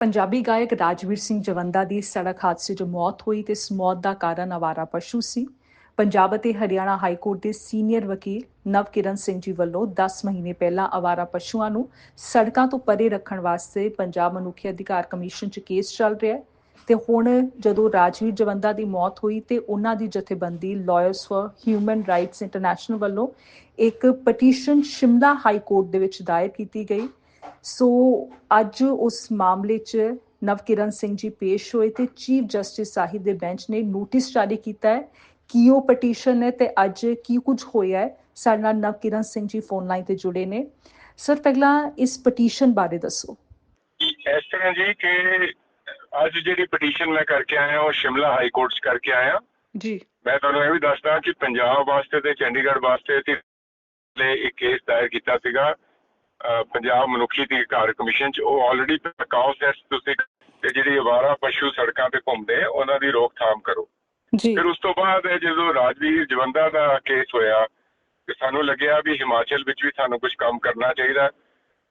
ਪੰਜਾਬੀ ਗਾਇਕ ਰਾਜਵੀਰ ਸਿੰਘ ਜਵੰਦਾ ਦੀ ਸੜਕ ਹਾਦਸੇ 'ਚ ਮੌਤ ਹੋਈ ਤੇ ਇਸ ਮੌਤ ਦਾ ਕਾਰਨ ਆਵਾਰਾ ਪਸ਼ੂ ਸੀ। ਪੰਜਾਬ ਅਤੇ ਹਰਿਆਣਾ ਹਾਈ ਕੋਰਟ ਦੇ ਸੀਨੀਅਰ ਵਕੀਲ ਨਵਕਿਰਨ ਸਿੰਘ ਜੀ ਵੱਲੋਂ 10 ਮਹੀਨੇ ਪਹਿਲਾਂ ਆਵਾਰਾ ਪਸ਼ੂਆਂ ਨੂੰ ਸੜਕਾਂ ਤੋਂ ਪਰੇ ਰੱਖਣ ਵਾਸਤੇ ਪੰਜਾਬ ਮਨੁੱਖੀ ਅਧਿਕਾਰ ਕਮਿਸ਼ਨ 'ਚ ਕੇਸ ਚੱਲ ਰਿਹਾ ਹੈ ਤੇ ਹੁਣ ਜਦੋਂ ਰਾਜਵੀਰ ਜਵੰਦਾ ਦੀ ਮੌਤ ਹੋਈ ਤੇ ਉਹਨਾਂ ਦੀ ਜਥੇਬੰਦੀ lawyers for human rights international ਵੱਲੋਂ ਇੱਕ ਪਟੀਸ਼ਨ ਸ਼ਿਮਲਾ ਹਾਈ ਕੋਰਟ ਦੇ ਵਿੱਚ ਦਾਇਰ ਕੀਤੀ ਗਈ। ਸੋ ਅੱਜ ਉਸ ਮਾਮਲੇ 'ਚ ਨਵਕਿਰਨ ਸਿੰਘ ਜੀ ਪੇਸ਼ ਹੋਏ ਤੇ ਚੀਫ ਜਸਟਿਸ ਸਾਹਿਬ ਦੇ ਬੈਂਚ ਨੇ ਨੋਟਿਸ ਜਾਰੀ ਕੀਤਾ ਹੈ ਕੀ ਉਹ ਪਟੀਸ਼ਨ ਹੈ ਤੇ ਅੱਜ ਕੀ ਕੁਝ ਹੋਇਆ ਹੈ। ਸਾਡੇ ਨਾਲ ਨਵਕਿਰਨ ਸਿੰਘ ਜੀ ਫੋਨ ਲਾਈਨ ਤੇ ਜੁੜੇ ਨੇ। ਸਰ ਪਹਿਲਾਂ ਇਸ ਪਟੀਸ਼ਨ ਬਾਰੇ ਦੱਸੋ। ਇਸ ਤਰ੍ਹਾਂ ਜੀ ਕਿ ਅੱਜ ਜਿਹੜੀ ਪਟੀਸ਼ਨ ਮੈਂ ਕਰਕੇ ਆਇਆ ਉਹ ਸ਼ਿਮਲਾ ਹਾਈ ਕੋਰਟ 'ਚ ਕਰਕੇ ਆਇਆ। ਜੀ। ਮੈਂ ਤੁਹਾਨੂੰ ਇਹ ਵੀ ਦੱਸਦਾ ਕਿ ਪੰਜਾਬ ਵਾਸਤੇ ਤੇ ਚੰਡੀਗੜ੍ਹ ਵਾਸਤੇ ਤੇ ਇੱਕ ਕੇਸ ਦਾਇਰ ਕੀਤਾ ਸੀਗਾ। ਪੰਜਾਬ ਮਨੁੱਖੀ ਅਧਿਕਾਰ ਕਮਿਸ਼ਨ 'ਚ ਉਹ ਆਲਰੇਡੀ ਕਾਉਸ ਐਸ ਤੁਸੀਂ ਤੇ ਜਿਹੜੀ ਅਵਾਰਾ ਪਸ਼ੂ ਸੜਕਾਂ ਤੇ ਘੁੰਮਦੇ ਉਹਨਾਂ ਦੀ ਰੋਕਥਾਮ ਕਰੋ। ਜੀ। ਫਿਰ ਉਸ ਤੋਂ ਬਾਅਦ ਜਦੋਂ ਰਾਜਵੀਰ ਜਵੰਦਾ ਦਾ ਕੇਸ ਹੋਇਆ ਤੇ ਸਾਨੂੰ ਲੱਗਿਆ ਵੀ ਹਿਮਾਚਲ ਵਿੱਚ ਵੀ ਸਾਨੂੰ ਕੁਝ ਕੰਮ ਕਰਨਾ ਚਾਹੀਦਾ।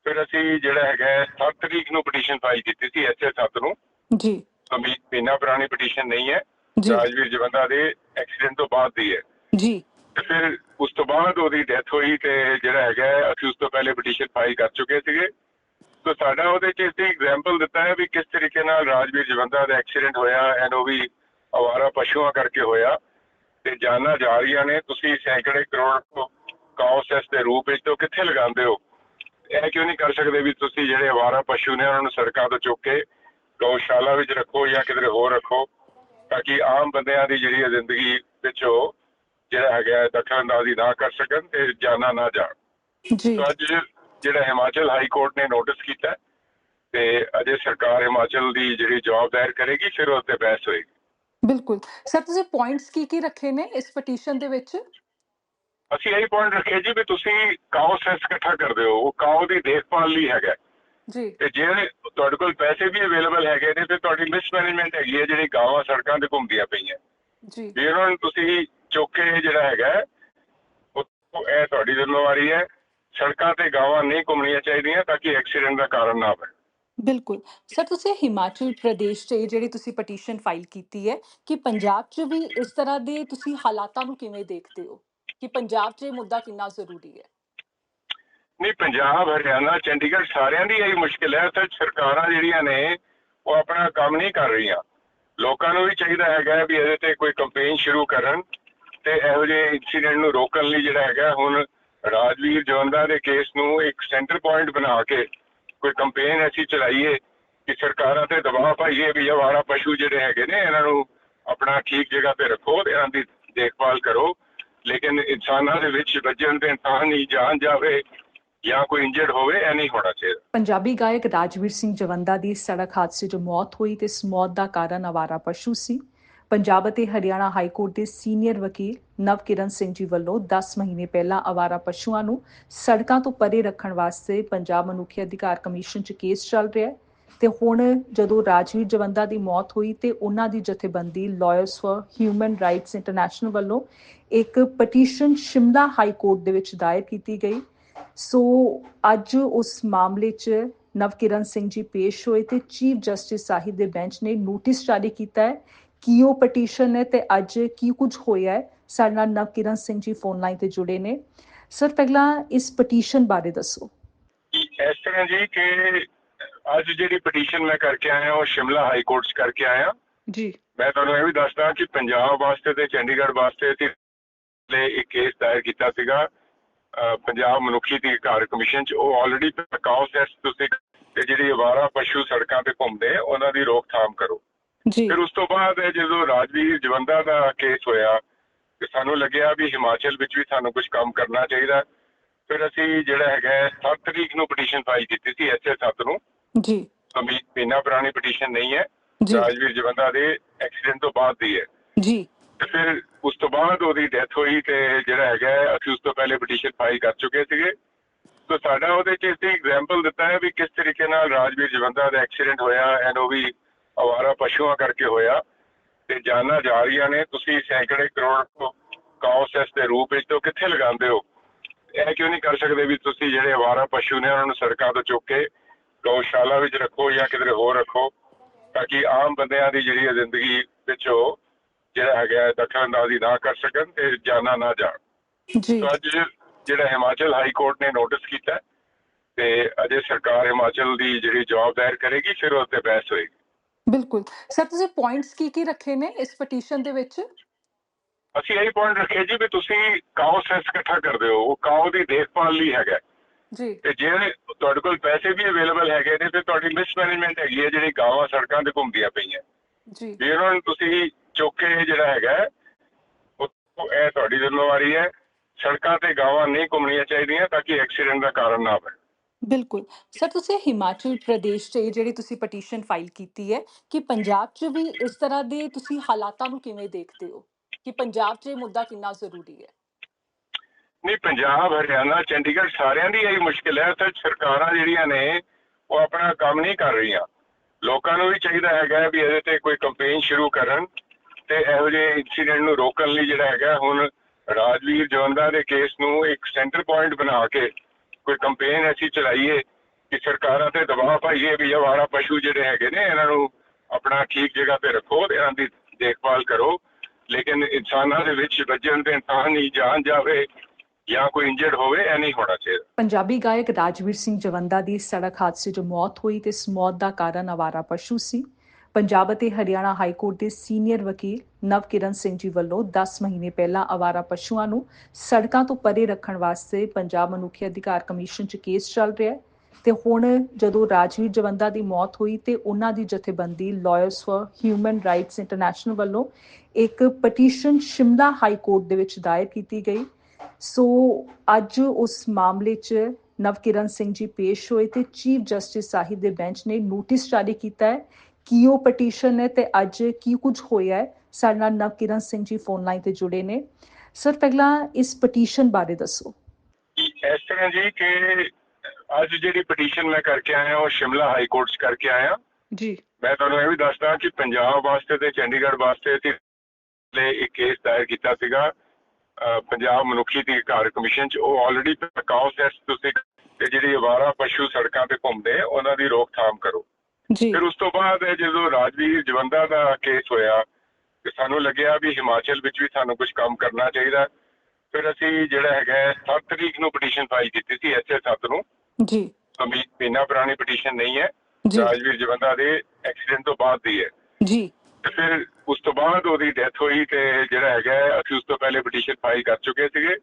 ਫਿਰ ਅਸੀਂ ਜਿਹੜਾ ਹੈਗਾ 7 ਤਰੀਕ ਨੂੰ ਪਟੀਸ਼ਨ ਫਾਈਲ ਕੀਤੀ ਸੀ ਐਸਏ 7 ਨੂੰ। ਜੀ। ਅਮੀ ਮਹੀਨਾ ਪੁਰਾਣੀ ਪਟੀਸ਼ਨ ਨਹੀਂ ਹੈ। ਰਾਜਵੀਰ ਜਵੰਦਾ ਦੇ ਐਕਸੀਡੈਂਟ ਤੋਂ ਬਾਅਦ ਦੀ ਹੈ। ਜੀ। ਤੇ ਫਿਰ ਉਸ ਤੋਂ ਬਾਅਦ ਉਹਦੀ ਡੈਥ ਹੋਈ ਤੇ ਜਿਹੜਾ ਹੈਗਾ ਅਸੀਂ ਉਸ ਤੋਂ ਪਹਿਲੇ ਪਟੀਸ਼ਨ ਫਾਈਲ ਕਰ ਚੁੱਕੇ ਸੀਗੇ। ਸੋ ਸਾਡਾ ਉਹਦੇ ਚ ਅਸੀਂ ਐਗਜ਼ਾਮਪਲ ਦਿੱਤਾ ਹੈ ਵੀ ਕਿਸ ਤਰੀਕੇ ਨਾਲ ਰਾਜਵੀਰ ਜਵੰਦਾ ਦਾ ਐਕਸੀਡੈਂਟ ਹੋਇਆ ਐਂਡ ਉਹ ਵੀ ਅਵਾਰਾ ਪਸ਼ੂਆਂ ਕਰਕੇ ਹੋਇਆ। ਤੇ ਜਾਨਾਂ ਜਾ ਰਹੀਆਂ ਨੇ, ਤੁਸੀਂ ਸੈਂਕੜੇ ਕਰੋੜ ਕਾਉਸੈਸ ਦੇ ਰੂਪ ਵਿੱਚ ਤੋਂ ਕਿੱਥੇ ਲਗਾਉਂਦੇ ਹੋ? ਇਹ ਕਿਉਂ ਨਹੀਂ ਕਰ ਸਕਦੇ ਵੀ ਤੁਸੀਂ ਜਿਹੜੇ ਅਵਾਰਾ ਪਸ਼ੂ ਨੇ, ਉਹਨਾਂ ਨੂੰ ਸੜਕਾਂ ਤੋਂ ਚੁੱਕ ਕੇ ਗਊਸ਼ਾਲਾ ਵਿੱਚ ਰੱਖੋ ਜਾਂ ਕਿਧਰੇ ਹੋਰ ਰੱਖੋ, ਤਾਂ ਕਿ ਆਮ ਬੰਦਿਆਂ ਦੀ ਜਿਹੜੀ ਹੈ ਜ਼ਿੰਦਗੀ ਵਿੱਚ ਜਿਹੜਾ ਹੈਗਾ ਹੈ ਦਖਲਅੰਦਾਜ਼ੀ ਨਾ ਕਰ ਸਕਣ ਤੇ ਜਾਨਾਂ ਨਾ ਜਾਣ। ਜੀ। ਅੱਜ ਜਿਹੜਾ ਹਿਮਾਚਲ ਹਾਈ ਕੋਰਟ ਨੇ ਨੋਟਿਸ ਕੀਤਾ ਤੇ ਅਜੇ ਸਰਕਾਰ ਹਿਮਾਚਲ ਦੀ ਜਿਹੜੀ ਜਵਾਬ ਦਾਇਰ ਕਰੇਗੀ ਫਿਰ ਉਸ ਤੇ ਬਹਿਸ ਹੋਏਗੀ। ਬਿਲਕੁਲ। ਸਰ ਤੁਸੀਂ ਪੁਆਇੰਟਸ ਕੀ ਕੀ ਰੱਖੇ ਨੇ ਇਸ ਪਟੀਸ਼ਨ ਦੇ ਵਿੱਚ? ਅਸੀਂ ਇਹ ਪੁਆਇੰਟ ਰੱਖਿਆ ਜੀ ਵੀ ਤੁਸੀਂ ਕਾਉ ਸੈਸ ਇਕੱਠਾ ਕਰਦੇ ਹੋ ਉਹ ਕਾਉ ਦੀ ਦੇਖਭਾਲ ਲਈ ਹੈਗਾ ਜੀ। ਤੇ ਜੇ ਤੁਹਾਡੇ ਕੋਲ ਪੈਸੇ ਵੀ ਅਵੇਲੇਬਲ ਹੈਗੇ ਨੇ ਤੇ ਤੁਹਾਡੀ ਮਿਸਮੈਨੇਜਮੈਂਟ ਹੈਗੀ ਹੈ ਜਿਹੜੀ ਗਾਵਾਂ ਸੜਕਾਂ ਤੇ ਘੁੰਮਦੀਆਂ ਪਈਆਂ। ਜੀ। ਵੀ ਉਹਨਾਂ ਨੂੰ ਤੁਸੀਂ ਚੁੱਕ ਕੇ ਜਿਹੜਾ ਹੈਗਾ ਉਹ ਇਹ ਤੁਹਾਡੀ ਜ਼ਿੰਮੇਵਾਰੀ ਹੈ। ਸੜਕਾਂ ਤੇ ਗਾਵਾਂ ਨਹੀਂ ਘੁੰਮਣੀਆਂ ਚਾਹੀਦੀਆਂ ਤਾਂ ਕਿ ਐਕਸੀਡੈਂਟ ਦਾ ਕਾਰਨ ਨਾ ਬਣੇ। ਬਿਲਕੁਲ। ਸਰ ਤੁਸੀਂ ਹਿਮਾਚਲ ਪ੍ਰਦੇਸ਼ 'ਚ ਜਿਹੜੀ ਤੁਸੀਂ ਪਟੀਸ਼ਨ ਫਾਈਲ ਕੀਤੀ ਹੈ ਕਿ ਪੰਜਾਬ 'ਚ ਵੀ ਇਸ ਤਰ੍ਹਾਂ ਦੇ ਤੁਸੀਂ ਹਾਲਾਤਾਂ ਨੂੰ ਕਿਵੇਂ ਦੇਖਦੇ ਹੋ? ਕਿ ਪੰਜਾਬ 'ਚ ਇਹ ਮੁੱਦਾ ਕਿੰਨਾ ਜ਼ਰੂਰੀ ਹੈ? ਨਹੀਂ ਪੰਜਾਬ ਹਰਿਆਣਾ ਚੰਡੀਗੜ੍ਹ ਸਾਰਿਆਂ ਦੀ ਇਹੀ ਮੁਸ਼ਕਿਲ ਹੈ। ਤੇ ਸਰਕਾਰਾਂ ਜਿਹੜੀਆਂ ਨੇ ਉਹ ਆਪਣਾ ਕੰਮ ਨਹੀਂ ਕਰ ਰਹੀਆਂ। ਲੋਕਾਂ ਨੂੰ ਵੀ ਚਾਹੀਦਾ ਹੈਗਾ ਵੀ ਇਹਦੇ ਤੇ ਕੋਈ ਕੰਪੇਨ ਸ਼ੁਰੂ ਕਰਨ। ਤੇ ਇਹੋ ਜਿਹੇ ਇਨਸੀਡੈਂਟ ਨੂੰ ਰੋਕਣ ਲਈ ਜਿਹੜਾ ਹੈਗਾ, ਹੁਣ ਰਾਜਵੀਰ ਜਵੰਦਾ ਦੇ ਕੇਸ ਨੂੰ ਇੱਕ ਸੈਂਟਰ ਪੁਆਇੰਟ ਬਣਾ ਕੇ ਕੋਈ ਕੰਪੇਨ ਐਸੀ ਚਲਾਈਏ ਕਿ ਸਰਕਾਰਾਂ ਤੇ ਦਬਾਅ ਪਾਈਏ ਵੀ ਅਵਾਰਾ ਪਸ਼ੂ ਜਿਹੜੇ ਹੈਗੇ ਨੇ, ਇਹਨਾਂ ਨੂੰ ਆਪਣਾ ਠੀਕ ਜਗ੍ਹਾ ਤੇ ਰੱਖੋ ਇਹਨਾਂ ਦੀ ਦੇਖਭਾਲ ਕਰੋ। ਲੇਕਿਨ ਇਨਸਾਨਾਂ ਦੇ ਵਿੱਚ ਵੱਜਣ ਤੇ ਇਨਸਾਨ ਹੀ ਜਾਨ ਜਾਵੇ ਜਾਂ ਕੋਈ ਇੰਜਰਡ ਹੋਵੇ, ਇਹ ਨਹੀਂ ਹੋਣਾ ਚਾਹੀਦਾ। ਪੰਜਾਬੀ ਗਾਇਕ ਰਾਜਵੀਰ ਸਿੰਘ ਜਵੰਦਾ ਦੀ ਸੜਕ ਹਾਦਸੇ 'ਚ ਮੌਤ ਹੋਈ ਤੇ ਇਸ ਮੌਤ ਦਾ ਕਾਰਨ ਆਵਾਰਾ ਪਸ਼ੂ ਸੀ। ਪੰਜਾਬ ਅਤੇ ਹਰਿਆਣਾ ਹਾਈ ਕੋਰਟ ਦੇ ਸੀਨੀਅਰ ਵਕੀਲ ਨਵਕਿਰਨ ਸਿੰਘ ਜੀ ਵੱਲੋਂ 10 ਮਹੀਨੇ ਪਹਿਲਾਂ ਆਵਾਰਾ ਪਸ਼ੂਆਂ ਨੂੰ ਸੜਕਾਂ ਤੋਂ ਪਰੇ ਰੱਖਣ ਵਾਸਤੇ ਪੰਜਾਬ ਮਨੁੱਖੀ ਅਧਿਕਾਰ ਕਮਿਸ਼ਨ 'ਚ ਕੇਸ ਚੱਲ ਰਿਹਾ ਹੈ ਤੇ ਹੁਣ ਜਦੋਂ ਰਾਜਵੀਰ ਜਵੰਦਾ ਦੀ ਮੌਤ ਹੋਈ ਤੇ ਉਹਨਾਂ ਦੀ ਜਥੇਬੰਦੀ lawyers for human rights international ਵੱਲੋਂ ਇੱਕ ਪਟੀਸ਼ਨ ਸ਼ਿਮਲਾ ਹਾਈ ਕੋਰਟ ਦੇ ਵਿੱਚ ਦਾਇਰ ਕੀਤੀ ਗਈ। ਸੋ ਅੱਜ ਉਸ ਮਾਮਲੇ 'ਚ ਨਵਕਿਰਨ ਸਿੰਘ ਜੀ ਪੇਸ਼ ਹੋਏ ਤੇ ਚੀਫ ਜਸਟਿਸ ਸਾਹਿਬ ਦੇ ਬੈਂਚ ਨੇ ਨੋਟਿਸ ਜਾਰੀ ਕੀਤਾ ਹੈ ਕੀ ਉਹ ਪਟੀਸ਼ਨ ਹੈ ਤੇ ਅੱਜ ਕੀ ਕੁਝ ਹੋਇਆ ਹੈ? ਸਾਡੇ ਨਾਲ ਨਵਕਿਰਨ ਸਿੰਘ ਜੀ ਫੋਨ ਲਾਈਨ ਤੇ ਜੁੜੇ ਨੇ। ਸਰ ਪਹਿਲਾਂ ਇਸ ਪਟੀਸ਼ਨ ਬਾਰੇ ਦੱਸੋ। ਇਸ ਤਰ੍ਹਾਂ ਜੀ ਕਿ ਅੱਜ ਜਿਹੜੀ ਪਟੀਸ਼ਨ ਮੈਂ ਕਰਕੇ ਆਇਆ ਉਹ ਸ਼ਿਮਲਾ ਹਾਈ ਕੋਰਟ 'ਚ ਕਰਕੇ ਆਇਆ। ਜੀ। ਮੈਂ ਤੁਹਾਨੂੰ ਇਹ ਵੀ ਦੱਸਦਾ ਕਿ ਪੰਜਾਬ ਵਾਸਤੇ ਤੇ ਚੰਡੀਗੜ੍ਹ ਵਾਸਤੇ ਲਈ ਇੱਕ ਕੇਸ ਦਾਇਰ ਕੀਤਾ ਸੀਗਾ। ਪੰਜਾਬ ਮਨੁੱਖੀ ਅਧਿਕਾਰ ਕਮਿਸ਼ਨ 'ਚ ਉਹ ਆਲਰੇਡੀ ਕਾਉਸ ਐਸ ਤੁਸੀਂ ਤੇ ਜਿਹੜੀ ਅਵਾਰਾ ਪਸ਼ੂ ਸੜਕਾਂ ਤੇ ਘੁੰਮਦੇ ਉਹਨਾਂ ਦੀ ਰੋਕਥਾਮ ਕਰੋ। ਜੀ। ਫਿਰ ਉਸ ਤੋਂ ਬਾਅਦ ਜਦੋਂ ਰਾਜਵੀਰ ਜਵੰਦਾ ਦਾ ਕੇਸ ਹੋਇਆ ਤੇ ਸਾਨੂੰ ਲੱਗਿਆ ਵੀ ਹਿਮਾਚਲ ਵਿੱਚ ਵੀ ਸਾਨੂੰ ਕੁਝ ਕੰਮ ਕਰਨਾ ਚਾਹੀਦਾ। ਫਿਰ ਅਸੀਂ ਜਿਹੜਾ ਹੈਗਾ 7 ਤਰੀਕ ਨੂੰ ਪਟੀਸ਼ਨ ਫਾਈਲ ਕੀਤੀ ਸੀ ਐਸਏ 7 ਨੂੰ। ਜੀ। ਅਮੀ ਮਹੀਨਾ ਪੁਰਾਣੀ ਪਟੀਸ਼ਨ ਨਹੀਂ ਹੈ। ਰਾਜਵੀਰ ਜਵੰਦਾ ਦੇ ਐਕਸੀਡੈਂਟ ਤੋਂ ਬਾਅਦ ਦੀ ਹੈ। ਜੀ। ਤੇ ਫਿਰ ਉਸ ਤੋਂ ਬਾਅਦ ਉਹਦੀ ਡੈਥ ਹੋਈ ਤੇ ਜਿਹੜਾ ਹੈਗਾ ਅਸੀਂ ਉਸ ਤੋਂ ਪਹਿਲੇ ਪਟੀਸ਼ਨ ਫਾਈਲ ਕਰ ਚੁੱਕੇ ਸੀਗੇ। ਸੋ ਸਾਡਾ ਉਹਦੇ ਚ ਅਸੀਂ ਐਗਜ਼ਾਮਪਲ ਦਿੱਤਾ ਹੈ ਵੀ ਕਿਸ ਤਰੀਕੇ ਨਾਲ ਰਾਜਵੀਰ ਜਵੰਦਾ ਦਾ ਐਕਸੀਡੈਂਟ ਹੋਇਆ ਐਂਡ ਉਹ ਵੀ ਅਵਾਰਾ ਪਸ਼ੂਆਂ ਕਰਕੇ ਹੋਇਆ ਤੇ ਜਾਨਾਂ ਜਾ ਰਹੀਆਂ ਨੇ। ਤੁਸੀਂ ਸੈਂਕੜੇ ਕਰੋੜ ਕਾਉਸੈਸ ਦੇ ਰੂਪ ਵਿੱਚ ਤੋਂ ਕਿੱਥੇ ਲਗਾਉਂਦੇ ਹੋ? ਇਹ ਕਿਉਂ ਨਹੀਂ ਕਰ ਸਕਦੇ ਵੀ ਤੁਸੀਂ ਜਿਹੜੇ ਅਵਾਰਾ ਪਸ਼ੂ ਨੇ ਉਹਨਾਂ ਨੂੰ ਸੜਕਾਂ ਤੋਂ ਚੁੱਕ ਕੇ ਗਊਸ਼ਾਲਾ ਵਿੱਚ ਰੱਖੋ ਜਾਂ ਕਿਧਰੇ ਹੋਰ ਰੱਖੋ ਤਾਂ ਕਿ ਆਮ ਬੰਦਿਆਂ ਦੀ ਜਿਹੜੀ ਜ਼ਿੰਦਗੀ ਵਿੱਚ ਉਹ ਜਿਹੜਾ ਹੈਗਾ ਹੈ ਦਖਲਅੰਦਾਜ਼ੀ ਨਾ ਕਰ ਸਕਣ ਤੇ ਜਾਨਾਂ ਨਾ ਜਾਣ। ਜੀ। ਅੱਜ ਜਿਹੜਾ ਹਿਮਾਚਲ ਹਾਈ ਕੋਰਟ ਨੇ ਨੋਟਿਸ ਕੀਤਾ ਤੇ ਅਜੇ ਸਰਕਾਰ ਹਿਮਾਚਲ ਦੀ ਜਿਹੜੀ ਜਵਾਬ ਦਾਇਰ ਕਰੇਗੀ ਫਿਰ ਉਸ ਤੇ ਬਹਿਸ ਹੋਏਗੀ। ਬਿਲਕੁਲ। ਸਰ ਤੁਸੀਂ ਪੁਆਇੰਟਸ ਕੀ ਕੀ ਰੱਖੇ ਨੇ ਇਸ ਪਟੀਸ਼ਨ ਦੇ ਵਿੱਚ? ਅਸੀਂ ਇਹੀ ਪੁਆਇੰਟ ਰੱਖਿਆ ਜੀ ਵੀ ਤੁਸੀਂ ਕਾਓ ਸੈਸ ਇਕੱਠਾ ਕਰਦੇ ਹੋ ਉਹ ਕਾਓ ਦੀ ਦੇਖਭਾਲ ਲਈ ਹੈਗਾ। ਜੀ। ਤੇ ਜੇ ਤੁਹਾਡੇ ਕੋਲ ਪੈਸੇ ਵੀ ਅਵੇਲੇਬਲ ਹੈਗੇ ਨੇ ਤੇ ਤੁਹਾਡੀ ਮਿਸਮੈਨੇਜਮੈਂਟ ਹੈਗੀ ਹੈ ਜਿਹੜੀ ਗਾਵਾਂ ਸੜਕਾਂ ਤੇ ਘੁੰਮਦੀਆਂ ਪਈਆਂ। ਜੀ। ਵੀ ਉਹਨਾਂ ਨੂੰ ਤੁਸੀਂ ਚੁੱਕ ਕੇ ਜਿਹੜਾ ਹੈਗਾ ਉਹ ਇਹ ਤੁਹਾਡੀ ਜ਼ਿੰਮੇਵਾਰੀ ਹੈ ਸੜਕਾਂ ਤੇ ਗਾਵਾਂ ਨਹੀਂ ਘੁੰਮਣੀਆਂ ਚਾਹੀਦੀਆਂ ਤਾਂ ਕਿ ਐਕਸੀਡੈਂਟ ਦਾ ਕਾਰਨ ਨਾ ਬਣੇ। ਬਿਲਕੁਲ। ਸਰ, ਤੁਸੀਂ ਹਿਮਾਚਲ ਪ੍ਰਦੇਸ਼ 'ਚ ਇਹ ਜਿਹੜੀ ਤੁਸੀਂ ਪਟੀਸ਼ਨ ਫਾਈਲ ਕੀਤੀ ਹੈ ਕਿ ਪੰਜਾਬ 'ਚ ਵੀ ਇਸ ਤਰ੍ਹਾਂ ਦੇ ਤੁਸੀਂ ਹਾਲਾਤਾਂ ਨੂੰ ਕਿਵੇਂ ਦੇਖਦੇ ਹੋ? ਕਿ ਪੰਜਾਬ 'ਚ ਇਹ ਮੁੱਦਾ ਕਿੰਨਾ ਜ਼ਰੂਰੀ ਹੈ? ਨਹੀਂ, ਪੰਜਾਬ, ਹਰਿਆਣਾ, ਚੰਡੀਗੜ੍ਹ ਸਾਰਿਆਂ ਦੀ ਇਹੀ ਮੁਸ਼ਕਿਲ ਹੈ ਤੇ ਸਰਕਾਰਾਂ ਜਿਹੜੀਆਂ ਨੇ ਉਹ ਆਪਣਾ ਕੰਮ ਨਹੀਂ ਕਰ ਰਹੀਆਂ। ਲੋਕਾਂ ਨੂੰ ਵੀ ਚਾਹੀਦਾ ਹੈਗਾ ਵੀ ਇਹਦੇ ਤੇ ਕੋਈ ਕੰਪੇਨ ਸ਼ੁਰੂ ਕਰਨ ਤੇ ਇਹੋ ਜਿਹੇ ਇਨਸੀਡੈਂਟ ਨੂੰ ਰੋਕਣ ਲਈ ਜਿਹੜਾ ਹੈਗਾ ਹੁਣ ਰਾਜਵੀਰ ਜਵੰਦਾ ਦੇ ਕੇਸ ਨੂੰ ਇੱਕ ਸੈਂਟਰ ਪੁਆਇੰਟ ਬਣਾ ਕੇ ਕੋਈ ਕੰਪੇਨ ਅਸੀਂ ਚਲਾਈਏ ਕਿ ਸਰਕਾਰਾਂ ਤੇ ਦਬਾਅ ਪਾਈਏ ਵੀ ਅਵਾਰਾ ਪਸ਼ੂ ਜਿਹੜੇ ਹੈਗੇ ਨੇ, ਇਹਨਾਂ ਨੂੰ ਆਪਣਾ ਠੀਕ ਜਗ੍ਹਾ ਤੇ ਰੱਖੋ ਤੇ ਇਹਨਾਂ ਦੀ ਦੇਖਭਾਲ ਕਰੋ। ਲੇਕਿਨ ਇਨਸਾਨਾਂ ਦੇ ਵਿੱਚ ਵੱਜਣ ਤੇ ਇਨਸਾਨ ਹੀ ਜਾਨ ਜਾਵੇ ਜਾਂ ਕੋਈ ਇੰਜਰਡ ਹੋਵੇ, ਇਹ ਨਹੀਂ ਹੋਣਾ ਚਾਹੀਦਾ। ਪੰਜਾਬੀ ਗਾਇਕ ਰਾਜਵੀਰ ਸਿੰਘ ਜਵੰਦਾ ਦੀ ਸੜਕ ਹਾਦਸੇ 'ਚ ਮੌਤ ਹੋਈ ਤੇ ਇਸ ਮੌਤ ਦਾ ਕਾਰਨ ਆਵਾਰਾ ਪਸ਼ੂ ਸੀ। ਪੰਜਾਬ ਅਤੇ ਹਰਿਆਣਾ ਹਾਈ ਕੋਰਟ ਦੇ ਸੀਨੀਅਰ ਵਕੀਲ ਨਵਕਿਰਨ ਸਿੰਘ ਜੀ ਵੱਲੋਂ 10 ਮਹੀਨੇ ਪਹਿਲਾਂ ਆਵਾਰਾ ਪਸ਼ੂਆਂ ਨੂੰ ਸੜਕਾਂ ਤੋਂ ਪਰੇ ਰੱਖਣ ਵਾਸਤੇ ਪੰਜਾਬ ਮਨੁੱਖੀ ਅਧਿਕਾਰ ਕਮਿਸ਼ਨ 'ਚ ਕੇਸ ਚੱਲ ਰਿਹਾ ਹੈ। ਤੇ ਹੁਣ ਜਦੋਂ ਰਾਜਵੀਰ ਜਵੰਦਾ ਦੀ ਮੌਤ ਹੋਈ ਤੇ ਉਹਨਾਂ ਦੀ ਜਥੇਬੰਦੀ lawyers for human rights international ਵੱਲੋਂ ਇੱਕ ਪਟੀਸ਼ਨ ਸ਼ਿਮਲਾ ਹਾਈ ਕੋਰਟ ਦੇ ਵਿੱਚ ਦਾਇਰ ਕੀਤੀ ਗਈ। ਸੋ ਅੱਜ ਉਸ ਮਾਮਲੇ 'ਚ ਨਵਕਿਰਨ ਸਿੰਘ ਜੀ ਪੇਸ਼ ਹੋਏ ਤੇ ਚੀਫ ਜਸਟਿਸ ਸਾਹਿਬ ਦੇ ਬੈਂਚ ਨੇ ਨੋਟਿਸ ਜਾਰੀ ਕੀਤਾ ਹੈ ਕੀ ਉਹ ਪਟੀਸ਼ਨ ਹੈ ਤੇ ਅੱਜ ਕੀ ਕੁਝ ਹੋਇਆ ਹੈ? ਸਾਡੇ ਨਾਲ ਨਵਕਿਰਨ ਸਿੰਘ ਜੀ ਫੋਨ ਲਾਈਨ ਤੇ ਜੁੜੇ ਨੇ। ਸਰ ਪਹਿਲਾਂ ਇਸ ਪਟੀਸ਼ਨ ਬਾਰੇ ਦੱਸੋ। ਇਸ ਤਰ੍ਹਾਂ ਜੀ ਕਿ ਅੱਜ ਜਿਹੜੀ ਪਟੀਸ਼ਨ ਮੈਂ ਕਰਕੇ ਆਇਆ ਉਹ ਸ਼ਿਮਲਾ ਹਾਈ ਕੋਰਟ 'ਚ ਕਰਕੇ ਆਇਆ। ਜੀ। ਮੈਂ ਤੁਹਾਨੂੰ ਇਹ ਵੀ ਦੱਸਦਾ ਕਿ ਪੰਜਾਬ ਵਾਸਤੇ ਤੇ ਚੰਡੀਗੜ੍ਹ ਵਾਸਤੇ ਤੇ ਲਈ ਇੱਕ ਕੇਸ ਦਾਇਰ ਕੀਤਾ ਸੀਗਾ। ਪੰਜਾਬ ਮਨੁੱਖੀ ਅਧਿਕਾਰ ਕਮਿਸ਼ਨ 'ਚ। ਉਹ ਆਲਰੇਡੀ ਕਾਉਸੈਸ ਤੁਸੀਂ ਤੇ ਜਿਹੜੀ ਅਵਾਰਾ ਪਸ਼ੂ ਸੜਕਾਂ ਤੇ ਘੁੰਮਦੇ ਉਹਨਾਂ ਦੀ ਰੋਕਥਾਮ ਕਰੋ। ਫਿਰ ਉਸ ਤੋਂ ਬਾਅਦ ਜਦੋਂ ਰਾਜਵੀਰ ਜਵੰਦਾ ਦਾ ਕੇਸ ਹੋਇਆ ਤੇ ਸਾਨੂੰ ਲੱਗਿਆ ਵੀ ਹਿਮਾਚਲ ਵਿੱਚ ਵੀ ਸਾਨੂੰ ਕੁਝ ਕੰਮ ਕਰਨਾ ਚਾਹੀਦਾ। ਫਿਰ ਅਸੀਂ ਜਿਹੜਾ ਹੈਗਾ 7 ਤਰੀਕ ਨੂੰ ਪਟੀਸ਼ਨ ਫਾਈਲ ਕੀਤੀ ਸੀ ਐਸਏ 7 ਨੂੰ। ਜੀ। ਅਮੀ ਮਹੀਨਾ ਪੁਰਾਣੀ ਪਟੀਸ਼ਨ ਨਹੀਂ ਹੈ ਰਾਜਵੀਰ ਜਵੰਦਾ ਦੇ ਐਕਸੀਡੈਂਟ ਤੋਂ ਬਾਅਦ ਦੀ ਹੈ। ਜੀ। ਤੇ ਫਿਰ ਉਸ ਤੋਂ ਬਾਅਦ ਉਹਦੀ ਡੈਥ ਹੋਈ ਤੇ ਜਿਹੜਾ ਹੈਗਾ ਅਸੀਂ ਉਸ ਤੋਂ ਪਹਿਲੇ ਪਟੀਸ਼ਨ ਫਾਈਲ ਕਰ ਚੁੱਕੇ ਸੀਗੇ।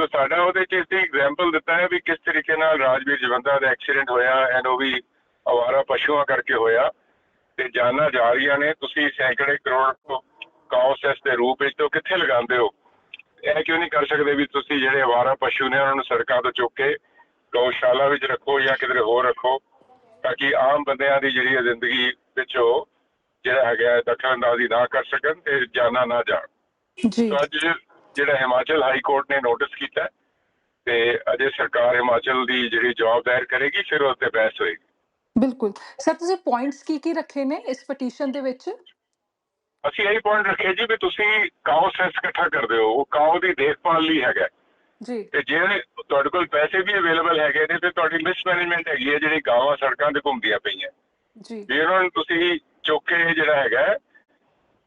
ਸੋ ਸਾਡਾ ਉਹਦੇ ਚ ਅਸੀਂ ਐਗਜ਼ਾਮਪਲ ਦਿੱਤਾ ਹੈ ਵੀ ਕਿਸ ਤਰੀਕੇ ਨਾਲ ਰਾਜਵੀਰ ਜਵੰਦਾ ਦਾ ਐਕਸੀਡੈਂਟ ਹੋਇਆ ਐਂਡ ਉਹ ਵੀ ਅਵਾਰਾ ਪਸ਼ੂਆਂ ਕਰਕੇ ਹੋਇਆ ਤੇ ਜਾਨਾਂ ਜਾ ਰਹੀਆਂ ਨੇ। ਤੁਸੀਂ ਸੈਂਕੜੇ ਕਰੋੜ ਕਾਉਸੈਸ ਦੇ ਰੂਪ ਵਿੱਚ ਤੋਂ ਕਿੱਥੇ ਲਗਾਉਂਦੇ ਹੋ? ਇਹ ਕਿਉਂ ਨਹੀਂ ਕਰ ਸਕਦੇ ਵੀ ਤੁਸੀਂ ਜਿਹੜੇ ਅਵਾਰਾ ਪਸ਼ੂ ਨੇ ਉਹਨਾਂ ਨੂੰ ਸੜਕਾਂ ਤੋਂ ਚੁੱਕ ਕੇ ਗਊਸ਼ਾਲਾ ਵਿੱਚ ਰੱਖੋ ਜਾਂ ਕਿਧਰੇ ਹੋਰ ਰੱਖੋ ਤਾਂ ਕਿ ਆਮ ਬੰਦਿਆਂ ਦੀ ਜਿਹੜੀ ਜ਼ਿੰਦਗੀ ਵਿੱਚ ਉਹ ਜਿਹੜਾ ਹੈਗਾ ਹੈ, ਦਖਲਅੰਦਾਜ਼ੀ ਨਾ ਕਰ ਸਕਣ ਤੇ ਜਾਨਾਂ ਨਾ ਜਾਣ। ਜੀ। ਅੱਜ ਜਿਹੜਾ ਹਿਮਾਚਲ ਹਾਈ ਕੋਰਟ ਨੇ ਨੋਟਿਸ ਕੀਤਾ ਤੇ ਅਜੇ ਸਰਕਾਰ ਹਿਮਾਚਲ ਦੀ ਜਿਹੜੀ ਜਵਾਬ ਦਾਇਰ ਕਰੇਗੀ ਫਿਰ ਉਸ ਤੇ ਬਹਿਸ ਹੋਏਗੀ। ਬਿਲਕੁਲ। ਸਰ ਤੁਸੀਂ ਪੁਆਇੰਟਸ ਕੀ ਕੀ ਰੱਖੇ ਨੇ ਇਸ ਪਟੀਸ਼ਨ ਦੇ ਵਿੱਚ? ਅਸੀਂ ਇਹੀ ਪੁਆਇੰਟ ਰੱਖਿਆ ਜੀ ਵੀ ਤੁਸੀਂ ਕਾਓ ਸੈਸ ਇਕੱਠਾ ਕਰਦੇ ਹੋ ਉਹ ਕਾਓ ਦੀ ਦੇਖਭਾਲ ਲਈ ਹੈਗਾ। ਜੀ। ਤੇ ਜੇ ਤੁਹਾਡੇ ਕੋਲ ਪੈਸੇ ਵੀ ਅਵੇਲੇਬਲ ਹੈਗੇ ਨੇ ਤੇ ਤੁਹਾਡੀ ਮਿਸਮੈਨੇਜਮੈਂਟ ਹੈਗੀ ਹੈ ਜਿਹੜੀ ਗਾਵਾਂ ਸੜਕਾਂ ਤੇ ਘੁੰਮਦੀਆਂ ਪਈਆਂ। ਜੀ। ਵੀ ਉਹਨਾਂ ਨੂੰ ਤੁਸੀਂ ਚੁੱਕ ਕੇ ਜਿਹੜਾ ਹੈਗਾ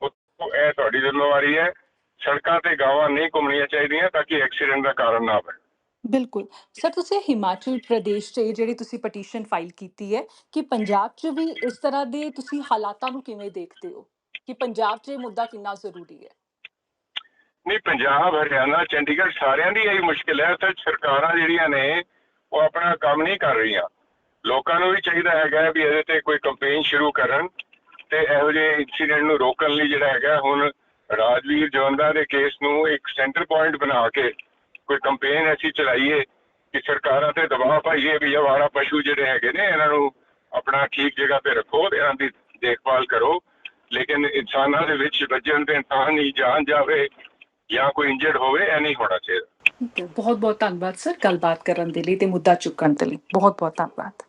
ਉਹ ਇਹ ਤੁਹਾਡੀ ਜ਼ਿੰਮੇਵਾਰੀ ਹੈ। ਸੜਕਾਂ ਤੇ ਗਾਵਾਂ ਨਹੀਂ ਘੁੰਮਣੀਆਂ ਚਾਹੀਦੀਆਂ ਤਾਂ ਕਿ ਐਕਸੀਡੈਂਟ ਦਾ ਕਾਰਨ ਨਾ ਬਣੇ। ਬਿਲਕੁਲ। ਸਰ, ਤੁਸੀਂ ਹਿਮਾਚਲ ਪ੍ਰਦੇਸ਼ 'ਚ ਇਹ ਜਿਹੜੀ ਤੁਸੀਂ ਪਟੀਸ਼ਨ ਫਾਈਲ ਕੀਤੀ ਹੈ ਕਿ ਪੰਜਾਬ 'ਚ ਵੀ ਇਸ ਤਰ੍ਹਾਂ ਦੇ ਤੁਸੀਂ ਹਾਲਾਤਾਂ ਨੂੰ ਕਿਵੇਂ ਦੇਖਦੇ ਹੋ? ਕਿ ਪੰਜਾਬ 'ਚ ਇਹ ਮੁੱਦਾ ਕਿੰਨਾ ਜ਼ਰੂਰੀ ਹੈ? ਨਹੀਂ, ਪੰਜਾਬ, ਹਰਿਆਣਾ, ਚੰਡੀਗੜ੍ਹ ਸਾਰਿਆਂ ਦੀ ਇਹੀ ਮੁਸ਼ਕਿਲ ਹੈ ਤੇ ਸਰਕਾਰਾਂ ਜਿਹੜੀਆਂ ਨੇ ਉਹ ਆਪਣਾ ਕੰਮ ਨਹੀਂ ਕਰ ਰਹੀਆਂ। ਲੋਕਾਂ ਨੂੰ ਵੀ ਚਾਹੀਦਾ ਹੈਗਾ ਵੀ ਇਹਦੇ ਤੇ ਕੋਈ ਕੰਪੇਨ ਸ਼ੁਰੂ ਕਰਨ ਤੇ ਇਹੋ ਜਿਹੇ ਇਨਸੀਡੈਂਟ ਨੂੰ ਰੋਕਣ ਲਈ ਜਿਹੜਾ ਹੈਗਾ ਹੁਣ ਰਾਜਵੀਰ ਜਵੰਦਾ ਦੇ ਕੇਸ ਨੂੰ ਇੱਕ ਸੈਂਟਰ ਪੁਆਇੰਟ ਬਣਾ ਕੇ ਕੋਈ ਕੰਪੇਨ ਅਸੀਂ ਚਲਾਈਏ ਕਿ ਸਰਕਾਰਾਂ ਤੇ ਦਬਾਅ ਪਾਈਏ ਵੀ ਅਵਾਰਾ ਪਸ਼ੂ ਜਿਹੜੇ ਹੈਗੇ ਨੇ, ਇਹਨਾਂ ਨੂੰ ਆਪਣਾ ਠੀਕ ਜਗ੍ਹਾ ਤੇ ਰੱਖੋ ਤੇ ਇਹਨਾਂ ਦੀ ਦੇਖਭਾਲ ਕਰੋ। ਲੇਕਿਨ ਇਨਸਾਨਾਂ ਦੇ ਵਿੱਚ ਵੱਜਣ ਤੇ ਇਨਸਾਨ ਹੀ ਜਾਨ ਜਾਵੇ ਜਾਂ ਕੋਈ ਇੰਜਰਡ ਹੋਵੇ, ਇਹ ਨਹੀਂ ਹੋਣਾ ਚਾਹੀਦਾ। ਬਹੁਤ ਬਹੁਤ ਧੰਨਵਾਦ, ਸਰ। ਗੱਲਬਾਤ ਕਰਨ ਦੇ ਲਈ ਤੇ ਮੁੱਦਾ ਚੁੱਕਣ ਦੇ ਲਈ। ਬਹੁਤ ਬਹੁਤ ਧੰਨਵਾਦ।